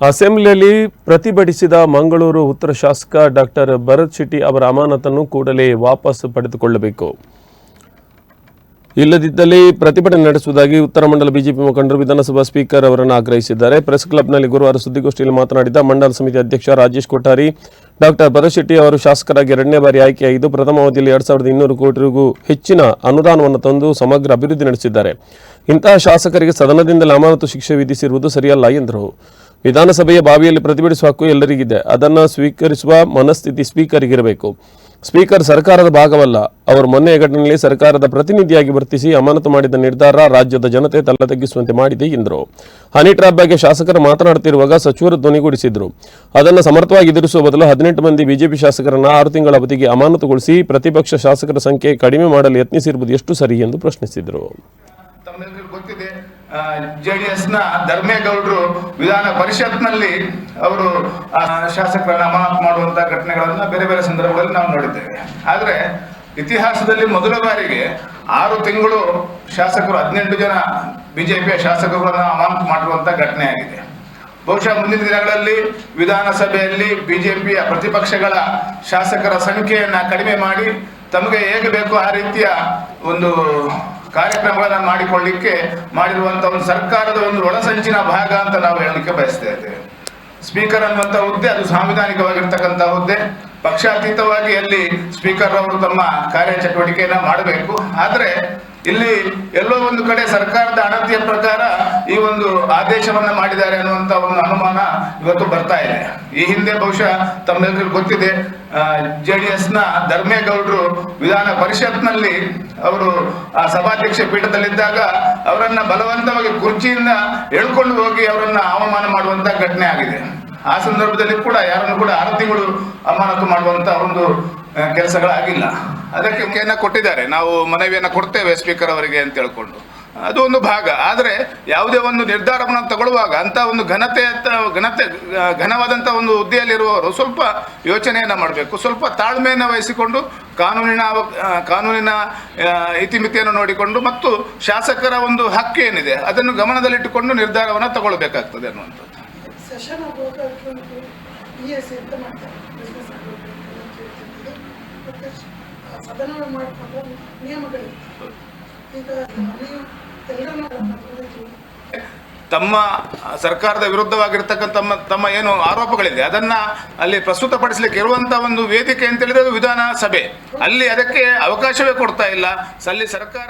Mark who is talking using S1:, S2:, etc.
S1: ಅಸೆಂಬ್ಲಿಯಲ್ಲಿ ಪ್ರತಿಭಟಿಸಿದ ಮಂಗಳೂರು ಉತ್ತರ ಶಾಸಕ ಡಾಕ್ಟರ್ ಭರತ್ ಶೆಟ್ಟಿ ಅವರ ಅಮಾನತನ್ನು ಕೂಡಲೇ ವಾಪಸ್ ಪಡೆದುಕೊಳ್ಳಬೇಕು. ಇಲ್ಲದಿದ್ದಲ್ಲಿ ಪ್ರತಿಭಟನೆ ನಡೆಸುವುದಾಗಿ ಉತ್ತರ ಮಂಡಲ ಬಿಜೆಪಿ ಮುಖಂಡರು ವಿಧಾನಸಭಾ ಸ್ಪೀಕರ್ ಅವರನ್ನು ಆಗ್ರಹಿಸಿದ್ದಾರೆ. ಪ್ರೆಸ್ ಕ್ಲಬ್ನಲ್ಲಿ ಗುರುವಾರ ಸುದ್ದಿಗೋಷ್ಠಿಯಲ್ಲಿ ಮಾತನಾಡಿದ ಮಂಡಲ ಸಮಿತಿ ಅಧ್ಯಕ್ಷ ರಾಜೇಶ್ ಕೊಠಾರಿ, ಡಾಕ್ಟರ್ ಭರತ್ ಶೆಟ್ಟಿ ಅವರು ಶಾಸಕರಾಗಿ ಎರಡನೇ ಬಾರಿ ಆಯ್ಕೆಯಾಗಿದ್ದು, ಪ್ರಥಮ ಅವಧಿಯಲ್ಲಿ ಎರಡ್ ಸಾವಿರದ ಇನ್ನೂರು ಕೋಟಿಗೂ ಹೆಚ್ಚಿನ ಅನುದಾನವನ್ನು ತಂದು ಸಮಗ್ರ ಅಭಿವೃದ್ಧಿ ನಡೆಸಿದ್ದಾರೆ. ಇಂತಹ ಶಾಸಕರಿಗೆ ಸದನದಿಂದಲೇ ಅಮಾನತು ಶಿಕ್ಷೆ ವಿಧಿಸಿರುವುದು ಸರಿಯಲ್ಲ ಎಂದರು. ವಿಧಾನಸಭೆಯ ಬಾವಿಯಲ್ಲಿ ಪ್ರತಿಭಟಿಸುವ ಹಕ್ಕು ಎಲ್ಲರಿಗಿದೆ. ಅದನ್ನು ಸ್ವೀಕರಿಸುವ ಮನಸ್ಥಿತಿ ಸ್ಪೀಕರ್ಗಿರಬೇಕು. ಸ್ಪೀಕರ್ ಸರ್ಕಾರದ ಭಾಗವಲ್ಲ. ಅವರು ಮೊನ್ನೆಯ ಘಟನೆಯಲ್ಲಿ ಸರ್ಕಾರದ ಪ್ರತಿನಿಧಿಯಾಗಿ ವರ್ತಿಸಿ ಅಮಾನತು ಮಾಡಿದ ನಿರ್ಧಾರ ರಾಜ್ಯದ ಜನತೆ ತಲೆ ತಗ್ಗಿಸುವಂತೆ ಮಾಡಿದೆ ಎಂದರು. ಹನಿ ಟ್ರಾಪ್ ಬಗ್ಗೆ ಶಾಸಕರು ಮಾತನಾಡುತ್ತಿರುವಾಗ ಸಚಿವರು ಧ್ವನಿಗೂಡಿಸಿದ್ರು. ಅದನ್ನು ಸಮರ್ಥವಾಗಿ ಎದುರಿಸುವ ಬದಲು ಹದಿನೆಂಟು ಮಂದಿ ಬಿಜೆಪಿ ಶಾಸಕರನ್ನು ಆರು ತಿಂಗಳ ಅವಧಿಗೆ ಅಮಾನತುಗೊಳಿಸಿ ಪ್ರತಿಪಕ್ಷ ಶಾಸಕರ ಸಂಖ್ಯೆ ಕಡಿಮೆ ಮಾಡಲು ಯತ್ನಿಸಿರುವುದು ಎಷ್ಟು ಸರಿ ಎಂದು ಪ್ರಶ್ನಿಸಿದರು.
S2: ಜೆ ಡಿ ಎಸ್ನ ಧರ್ಮೇಗೌಡರು ವಿಧಾನ ಪರಿಷತ್ನಲ್ಲಿ ಅವರು ಶಾಸಕರನ್ನ ಅಮಾನತು ಮಾಡುವಂತಹ ಘಟನೆಗಳನ್ನ ಬೇರೆ ಬೇರೆ ಸಂದರ್ಭಗಳಲ್ಲಿ ನಾವು ನೋಡಿದ್ದೇವೆ. ಆದ್ರೆ ಇತಿಹಾಸದಲ್ಲಿ ಮೊದಲ ಬಾರಿಗೆ ಆರು ತಿಂಗಳು ಶಾಸಕರು, ಹದಿನೆಂಟು ಜನ ಬಿಜೆಪಿಯ ಶಾಸಕರುಗಳನ್ನ ಅಮಾನತು ಮಾಡಿರುವಂತಹ ಘಟನೆ ಆಗಿದೆ. ಬಹುಶಃ ಮುಂದಿನ ದಿನಗಳಲ್ಲಿ ವಿಧಾನಸಭೆಯಲ್ಲಿ ಬಿಜೆಪಿಯ ಪ್ರತಿಪಕ್ಷಗಳ ಶಾಸಕರ ಸಂಖ್ಯೆಯನ್ನ ಕಡಿಮೆ ಮಾಡಿ ತಮಗೆ ಹೇಗೆ ಬೇಕೋ ಆ ರೀತಿಯ ಒಂದು ಕಾರ್ಯಕ್ರಮಗಳನ್ನ ಮಾಡಿಕೊಳ್ಳಿಕ್ಕೆ ಮಾಡಿರುವಂತ ಒಂದು ಸರ್ಕಾರದ ಒಂದು ಒಳಸಂಚಿನ ಭಾಗ ಅಂತ ನಾವು ಹೇಳಲಿಕ್ಕೆ ಬಯಸ್ತಾ ಇದ್ದೇವೆ. ಸ್ಪೀಕರ್ ಅನ್ನುವಂತ ಹುದ್ದೆ ಅದು ಸಾಂವಿಧಾನಿಕವಾಗಿರ್ತಕ್ಕಂಥ ಹುದ್ದೆ. ಪಕ್ಷಾತೀತವಾಗಿ ಅಲ್ಲಿ ಸ್ಪೀಕರ್ ಅವರು ತಮ್ಮ ಕಾರ್ಯಚಟುವಟಿಕೆಯನ್ನ ಮಾಡಬೇಕು. ಆದ್ರೆ ಇಲ್ಲಿ ಎಲ್ಲೋ ಒಂದು ಕಡೆ ಸರ್ಕಾರದ ಅಣತಿಯ ಪ್ರಕಾರ ಈ ಒಂದು ಆದೇಶವನ್ನ ಮಾಡಿದ್ದಾರೆ ಅನ್ನುವಂತ ಒಂದು ಅನುಮಾನ ಇವತ್ತು ಬರ್ತಾ ಇದೆ. ಈ ಹಿಂದೆ ಬಹುಶಃ ತಮ್ಮೆಲ್ಲರಿಗೂ ಗೊತ್ತಿದೆ ಜೆ ಡಿ ಎಸ್ನ ಧರ್ಮೇಗೌಡರು ವಿಧಾನ ಪರಿಷತ್ನಲ್ಲಿ ಅವರು ಆ ಸಭಾಧ್ಯಕ್ಷ ಪೀಠದಲ್ಲಿದ್ದಾಗ ಅವರನ್ನ ಬಲವಂತವಾಗಿ ಕುರ್ಚಿಯಿಂದ ಎಳ್ಕೊಂಡು ಹೋಗಿ ಅವರನ್ನ ಅವಮಾನ ಮಾಡುವಂತ ಘಟನೆ ಆಗಿದೆ. ಆ ಸಂದರ್ಭದಲ್ಲಿ ಕೂಡ ಯಾರನ್ನು ಕೂಡ ಆರತಿಗಳು ತಿಂಗಳು ಅಮಾನತು ಮಾಡುವಂತ ಒಂದು ಕೆಲಸಗಳಾಗಿಲ್ಲ. ಅದಕ್ಕೆ ಮುಖ್ಯನ ಕೊಟ್ಟಿದ್ದಾರೆ. ನಾವು ಮನವಿಯನ್ನ ಕೊಡ್ತೇವೆ ಸ್ಪೀಕರ್ ಅವರಿಗೆ ಅಂತ ಹೇಳ್ಕೊಂಡು. ಅದು ಒಂದು ಭಾಗ. ಆದರೆ ಯಾವುದೇ ಒಂದು ನಿರ್ಧಾರವನ್ನು ತಗೊಳ್ಳುವಾಗ ಅಂತ ಒಂದು ಘನತೆ ಘನತೆ ಘನವಾದಂಥ ಒಂದು ಹುದ್ದೆಯಲ್ಲಿರುವವರು ಸ್ವಲ್ಪ ಯೋಚನೆಯನ್ನ ಮಾಡಬೇಕು. ಸ್ವಲ್ಪ ತಾಳ್ಮೆಯನ್ನು ವಹಿಸಿಕೊಂಡು ಕಾನೂನಿನ ಕಾನೂನಿನ ಇತಿಮಿತಿಯನ್ನು ನೋಡಿಕೊಂಡು ಮತ್ತು ಶಾಸಕರ ಒಂದು ಹಕ್ಕು ಏನಿದೆ ಅದನ್ನು ಗಮನದಲ್ಲಿಟ್ಟುಕೊಂಡು ನಿರ್ಧಾರವನ್ನು ತಗೊಳ್ಬೇಕಾಗ್ತದೆ ಅನ್ನುವಂಥದ್ದು
S3: ಸೆಷನ್ ಆಗುವಾಗ ಒಂದು ಇ ಎಸ್ ಅಂತ ಮಾಡ್ತಾರೆ ಬಿಸ್ನೆಸ್ ಮತ್ತು ಈಗ
S2: ತಮ್ಮ ಸರ್ಕಾರದ ವಿರುದ್ಧವಾಗಿರ್ತಕ್ಕಂಥ ತಮ್ಮ ತಮ್ಮ ಏನು ಆರೋಪಗಳಿದೆ, ಅದನ್ನ ಅಲ್ಲಿ ಪ್ರಸ್ತುತಪಡಿಸಲಿಕ್ಕೆ ಇರುವಂತಹ ಒಂದು ವೇದಿಕೆ ಅಂತ ಹೇಳಿದ್ರೆ ಅದು ವಿಧಾನಸಭೆ. ಅಲ್ಲಿ ಅದಕ್ಕೆ ಅವಕಾಶವೇ ಕೊಡ್ತಾ ಇಲ್ಲ. ಅಲ್ಲಿ ಸರ್ಕಾರ